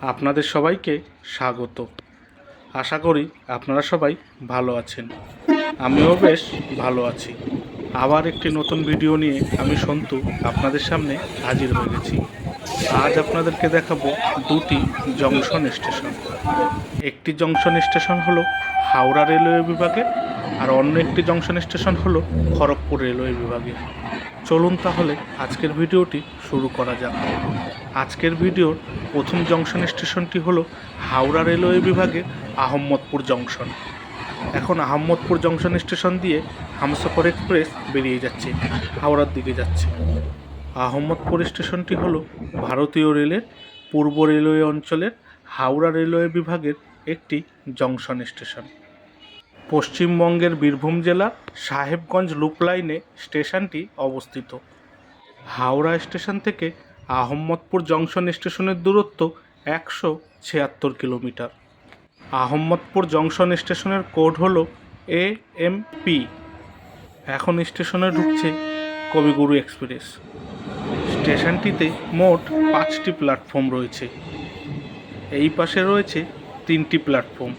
আপনাদের সবাইকে স্বাগত। আশা করি আপনারা সবাই ভালো আছেন। আমিও বেশ ভালো আছি। আবার একটি নতুন ভিডিও নিয়ে আমি সন্তু আপনাদের সামনে হাজির হয়ে গেছি। আজ আপনাদেরকে দেখাবো দুটি জংশন স্টেশন। একটি জংশন স্টেশন হলো হাওড়া রেলওয়ে বিভাগে আর অন্য একটি জংশন স্টেশন হলো খড়গপুর রেলওয়ে বিভাগে। চলুন তাহলে আজকের ভিডিওটি শুরু করা যাক। আজকের ভিডিওর প্রথম জংশন স্টেশনটি হলো হাওড়া রেলওয়ে বিভাগে আহম্মদপুর জংশন। এখন আহম্মদপুর জংশন স্টেশন দিয়ে হামসফর এক্সপ্রেস বেরিয়ে যাচ্ছে, হাওড়ার দিকে যাচ্ছে। আহম্মদপুর স্টেশনটি হলো ভারতীয় রেলের পূর্ব রেলওয়ে অঞ্চলের হাওড়া রেলওয়ে বিভাগের একটি জংশন স্টেশন। পশ্চিমবঙ্গের বীরভূম জেলার সাহেবগঞ্জ লুপ লাইনে স্টেশনটি অবস্থিত। হাওড়া স্টেশন থেকে আহম্মদপুর জংশন স্টেশনের দূরত্ব একশো ছিয়াত্তর কিলোমিটার। আহম্মদপুর জংশন স্টেশনের কোড হলো এ এম পি। এখন স্টেশনে ঢুকছে কবিগুরু এক্সপ্রেস। স্টেশনটিতে মোট পাঁচটি প্ল্যাটফর্ম রয়েছে। এই পাশে রয়েছে তিনটি প্ল্যাটফর্ম।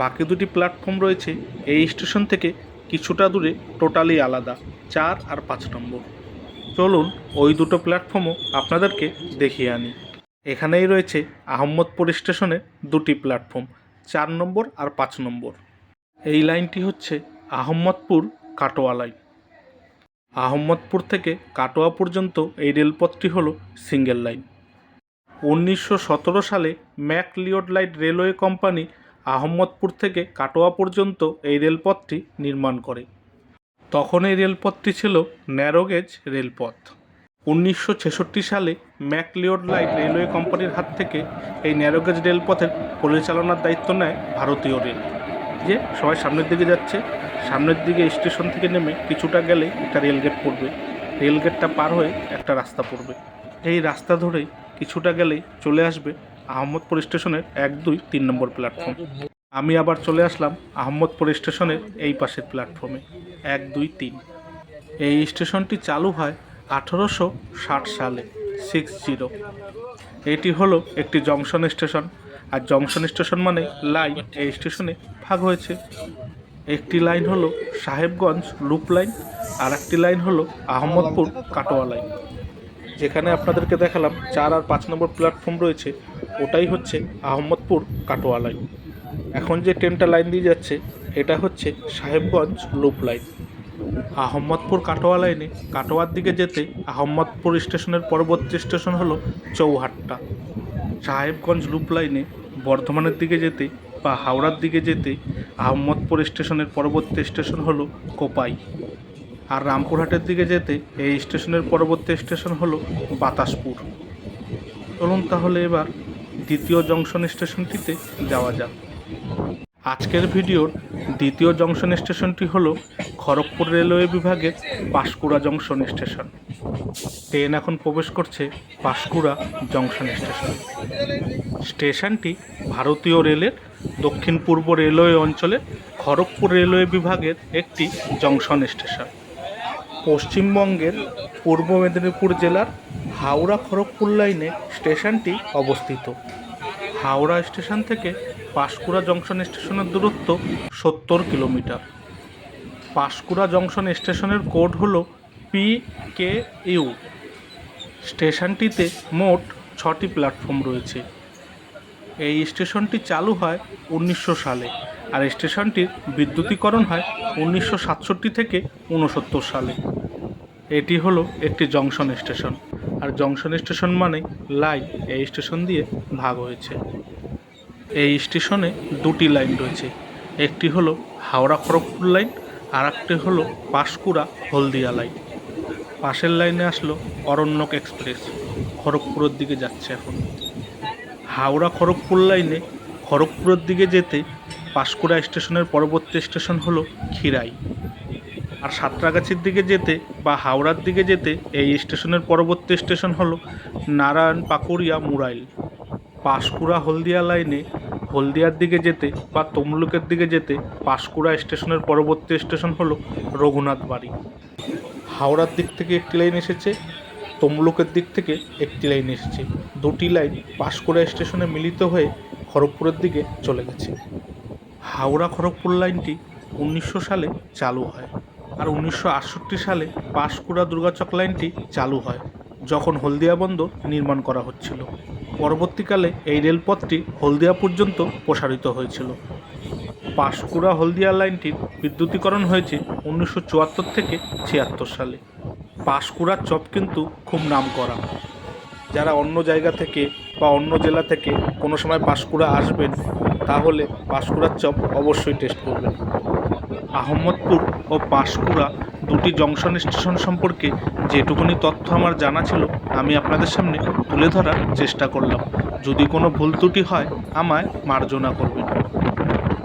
বাকি দুটি প্ল্যাটফর্ম রয়েছে এই স্টেশন থেকে কিছুটা দূরে টোটালি আলাদা, চার আর পাঁচ নম্বর। চলুন ওই দুটো প্ল্যাটফর্মও আপনাদেরকে দেখিয়ে আনি। এখানেই রয়েছে আহম্মদপুর স্টেশনের দুটি প্ল্যাটফর্ম, চার নম্বর আর পাঁচ নম্বর। এই লাইনটি হচ্ছে আহম্মদপুর কাটোয়া লাইন। আহম্মদপুর থেকে কাটোয়া পর্যন্ত এই রেলপথটি হল সিঙ্গেল লাইন। উনিশশো সতেরো সালে McLeod light railway company Ahmadpur থেকে কাটোয়া পর্যন্ত এই রেলপথটি নির্মাণ করে। তখন এই রেলপথটি ছিল ন্যারোগেজ রেলপথ। উনিশশো ছেষট্টি সালে ম্যাকলিওড লাইট রেলওয়ে কোম্পানির হাত থেকে এই ন্যারোগেজ রেলপথের পরিচালনার দায়িত্ব নেয় ভারতীয় রেল, যে সবাই সামনের দিকে যাচ্ছে। সামনের দিকে স্টেশন থেকে নেমে কিছুটা গেলে একটা রেলগেট পড়বে। রেলগেটটা পার হয়ে একটা রাস্তা পড়বে। এই রাস্তা ধরেই কিছুটা গেলেই চলে আসবে আহমদপুর স্টেশনের এক দুই তিন নম্বর প্ল্যাটফর্ম। আমি আবার চলে আসলাম আহমদপুর স্টেশনের এই পাশের প্ল্যাটফর্মে, এক দুই তিন। এই স্টেশনটি চালু হয় আঠেরোশো ষাট সালে, সিক্স জিরো। এটি হলো একটি জংশন স্টেশন। আর জংশন স্টেশন মানে লাইন। এই স্টেশনে ভাগ হয়েছে একটি লাইন হলো সাহেবগঞ্জ লুপ লাইন, আর একটি লাইন হলো আহমদপুর কাটোয়া লাইন। যেখানে আপনাদেরকে দেখালাম চার আর পাঁচ নম্বর প্ল্যাটফর্ম রয়েছে, ওটাই হচ্ছে আহমদপুর কাটোয়া লাইন। এখন যে ট্রেনটা লাইন দিয়ে যাচ্ছে, এটা হচ্ছে সাহেবগঞ্জ লুপ লাইন। আহম্মদপুর কাটোয়া লাইনে কাটোয়ার দিকে যেতে আহম্মদপুর স্টেশনের পরবর্তী স্টেশন হলো চৌহাট্টা। সাহেবগঞ্জ লুপ লাইনে বর্ধমানের দিকে যেতে বা হাওড়ার দিকে যেতে আহম্মদপুর স্টেশনের পরবর্তী স্টেশন হলো কোপাই। আর রামপুরহাটের দিকে যেতে এই স্টেশনের পরবর্তী স্টেশন হলো বাতাসপুর। চলুন তাহলে এবার দ্বিতীয় জংশন স্টেশনটিতে যাওয়া যাক। আজকের ভিডিওর দ্বিতীয় জংশন স্টেশনটি হল খড়গপুর রেলওয়ে বিভাগের পাঁশকুড়া জংশন স্টেশন। ট্রেন এখন প্রবেশ করছে পাঁশকুড়া জংশন স্টেশন। স্টেশনটি ভারতীয় রেলের দক্ষিণ পূর্ব রেলওয়ে অঞ্চলের খড়গপুর রেলওয়ে বিভাগের একটি জংশন স্টেশন। পশ্চিমবঙ্গের পূর্ব মেদিনীপুর জেলার হাওড়া খড়গপুর লাইনে স্টেশনটি অবস্থিত। হাওড়া স্টেশন থেকে পাঁশকুড়া জংশন স্টেশনের দূরত্ব সত্তর কিলোমিটার। পাঁশকুড়া জংশন স্টেশনের কোড হল পি কে ইউ। স্টেশনটিতে মোট ছটি প্ল্যাটফর্ম রয়েছে। এই স্টেশনটি চালু হয় উনিশশো সালে আর স্টেশনটির বিদ্যুতীকরণ হয় উনিশশো সাতষট্টি থেকে উনসত্তর সালে। এটি হলো একটি জংশন স্টেশন। আর জংশন স্টেশন মানে লাইন। এই স্টেশন দিয়ে ভাগ হয়েছে। এই স্টেশনে দুটি লাইন রয়েছে। একটি হলো হাওড়া খড়গপুর লাইন আর একটি হলো পাঁশকুড়া হলদিয়া লাইন। পাশের লাইনে আসলো অরণ্যক এক্সপ্রেস। খড়গপুরের দিকে যাচ্ছে এখন। হাওড়া খড়গপুর লাইনে খড়গপুরের দিকে যেতে পাঁশকুড়া স্টেশনের পরবর্তী স্টেশন হলো খিরাই আর সাঁতরাগাছির দিকে যেতে বা হাওড়ার দিকে যেতে এই স্টেশনের পরবর্তী স্টেশন হলো নারায়ণ পাকুড়িয়া মুরাইল। পাঁশকুড়া হলদিয়া লাইনে হলদিয়ার দিকে যেতে বা তমলুকের দিকে যেতে পাঁশকুড়া স্টেশনের পরবর্তী স্টেশন হলো রঘুনাথ বাড়ি হাওড়ার দিক থেকে একটি লাইন এসেছে তমলুকের দিক থেকে একটি লাইন এসেছে। দুটি লাইন পাঁশকুড়া স্টেশনে মিলিত হয়ে খড়গপুরের দিকে চলে গেছে। হাওড়া খড়গপুর লাইনটি উনিশশো সালে চালু হয় আর উনিশশো আটষট্টি সালে পাঁশকুড়া দুর্গাচক লাইনটি চালু হয়, যখন হলদিয়া বন্দর নির্মাণ করা হচ্ছিল। পরবর্তীকালে এই রেলপথটি হলদিয়া পর্যন্ত প্রসারিত হয়েছিল। পাঁশকুড়া হলদিয়া লাইনটির বিদ্যুতীকরণ হয়েছে উনিশশো চুয়াত্তর থেকে ছিয়াত্তর সালে। পাঁশকুড়ার চপ কিন্তু খুব নাম করা যারা অন্য জায়গা থেকে বা অন্য জেলা থেকে কোনো সময় পাঁশকুড়া আসবেন, তাহলে পাঁশকুড়ার চপ অবশ্যই টেস্ট করবেন। আহমদপুর ও পাঁশকুড়া দুটি জংশন স্টেশন সম্পর্কে যেটুকুনি তথ্য আমার জানা ছিল, আমি আপনাদের সামনে তুলে ধরার চেষ্টা করলাম। যদি কোনো ভুল ত্রুটি হয়, আমায় মার্জনা করবেন।